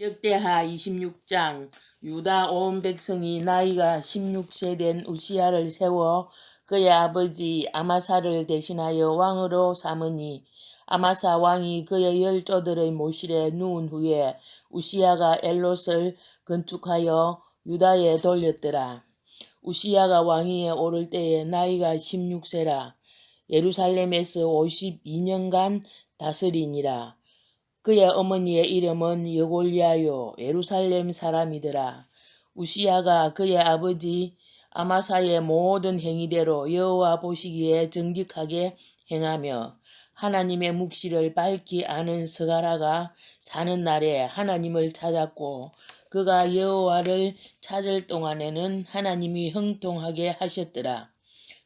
역대하 26장 유다 온 백성이 나이가 16세 된 우시야를 세워 그의 아버지 아마사를 대신하여 왕으로 삼으니 아마사 왕이 그의 열조들의 모실에 누운 후에 우시야가 엘롯을 건축하여 유다에 돌렸더라. 우시야가 왕위에 오를 때에 나이가 16세라 예루살렘에서 52년간 다스리니라. 그의 어머니의 이름은 여골리아요 예루살렘 사람이더라. 우시야가 그의 아버지 아마사의 모든 행위대로 여호와 보시기에 정직하게 행하며 하나님의 묵시를 밝히 아는 스가라가 사는 날에 하나님을 찾았고 그가 여호와를 찾을 동안에는 하나님이 형통하게 하셨더라.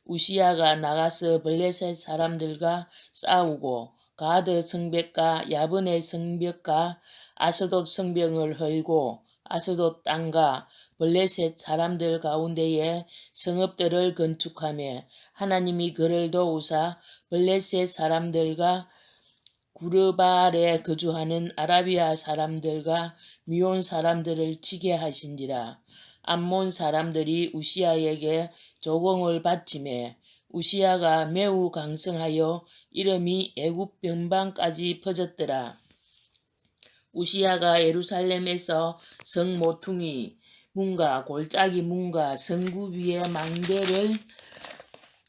우시야가 나가서 블레셋 사람들과 싸우고 가드 성벽과 야분의 성벽과 아스돗 성벽을 헐고 아스돗 땅과 블레셋 사람들 가운데에 성읍들을 건축하며 하나님이 그를 도우사 블레셋 사람들과 구르발에 거주하는 아라비아 사람들과 미온 사람들을 치게 하신지라. 암몬 사람들이 우시아에게 조공을 바치매 우시아가 매우 강성하여 이름이 애굽 변방까지 퍼졌더라. 우시아가 예루살렘에서 성 모퉁이 문과 골짜기 문과 성구 위에 망대를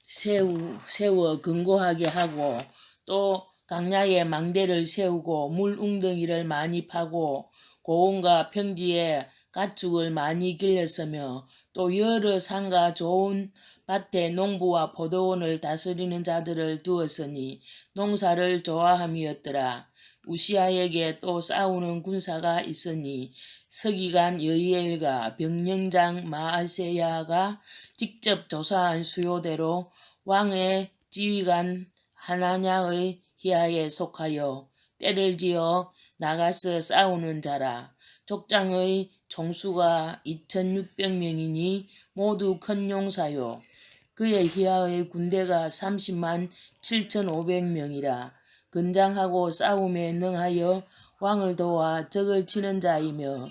세우, 세워 근고하게 하고 또 강야에 망대를 세우고 물 웅덩이를 많이 파고 고원과 평지에 가축을 많이 길렀으며 또 여러 산과 좋은 밭에 농부와 포도원을 다스리는 자들을 두었으니 농사를 좋아함이었더라. 우시아에게 또 싸우는 군사가 있으니 서기관 여이엘과 병령장 마아세야가 직접 조사한 수요대로 왕의 지휘관 하나냐의 희하에 속하여 때를 지어 나가서 싸우는 자라. 족장의 총수가 2,600명이니 모두 큰 용사요. 그의 희하의 군대가 30만 7,500명이라. 건장하고 싸움에 능하여 왕을 도와 적을 치는 자이며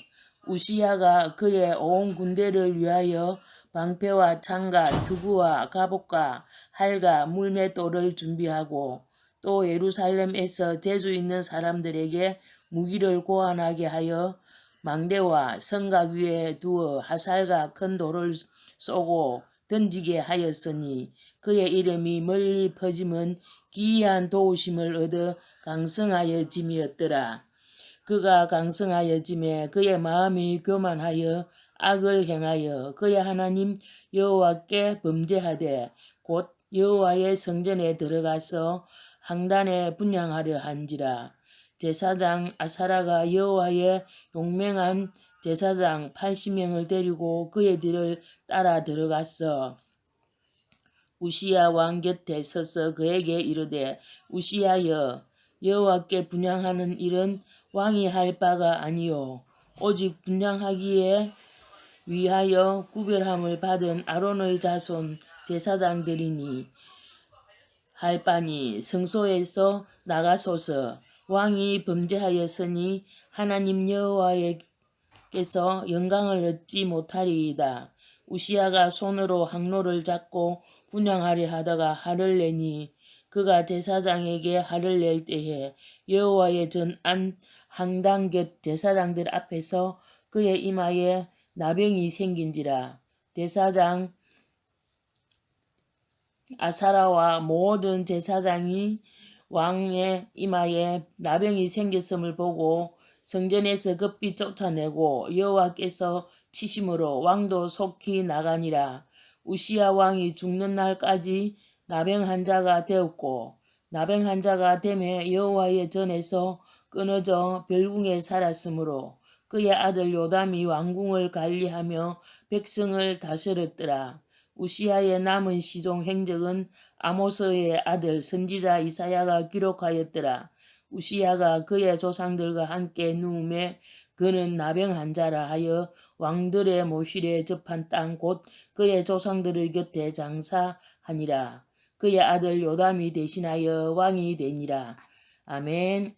우시야가 그의 온 군대를 위하여 방패와 창과 투구와 갑옷과 활과 물맷돌을 준비하고 또 예루살렘에서 재주 있는 사람들에게 무기를 고안하게 하여 망대와 성각 위에 두어 화살과 큰 돌을 쏘고 던지게 하였으니 그의 이름이 멀리 퍼짐은 기이한 도우심을 얻어 강성하여 짐이었더라. 그가 강성하여 짐에 그의 마음이 교만하여 악을 행하여 그의 하나님 여호와께 범죄하되 곧 여호와의 성전에 들어가서 항단에 분양하려 한지라. 제사장 아사라가 여호와의 용맹한 제사장 80명을 데리고 그의 뒤를 따라 들어갔어. 우시야 왕 곁에 서서 그에게 이르되 우시야여 여호와께 분양하는 일은 왕이 할 바가 아니요 오직 분양하기에 위하여 구별함을 받은 아론의 자손 제사장들이니 할 바니 성소에서 나가소서 왕이 범죄하였으니 하나님 여호와께서 영광을 얻지 못하리이다. 우시아가 손으로 항로를 잡고 분양하려 하다가 할을 내니 그가 제사장에게 할을 낼 때에 여호와의 전안 항당 곁 제사장들 앞에서 그의 이마에 나병이 생긴지라 대사장 아사라와 모든 제사장이 왕의 이마에 나병이 생겼음을 보고 성전에서 급히 쫓아내고 여호와께서 치심으로 왕도 속히 나가니라. 우시야 왕이 죽는 날까지 나병 환자가 되었고 나병 환자가 됨에 여호와의 전에서 끊어져 별궁에 살았으므로 그의 아들 요담이 왕궁을 관리하며 백성을 다스렸더라. 우시아의 남은 시종 행적은 아모스의 아들 선지자 이사야가 기록하였더라. 우시아가 그의 조상들과 함께 누움에 그는 나병 환자라 하여 왕들의 모실에 접한 땅 곧 그의 조상들의 곁에 장사하니라. 그의 아들 요담이 대신하여 왕이 되니라. 아멘.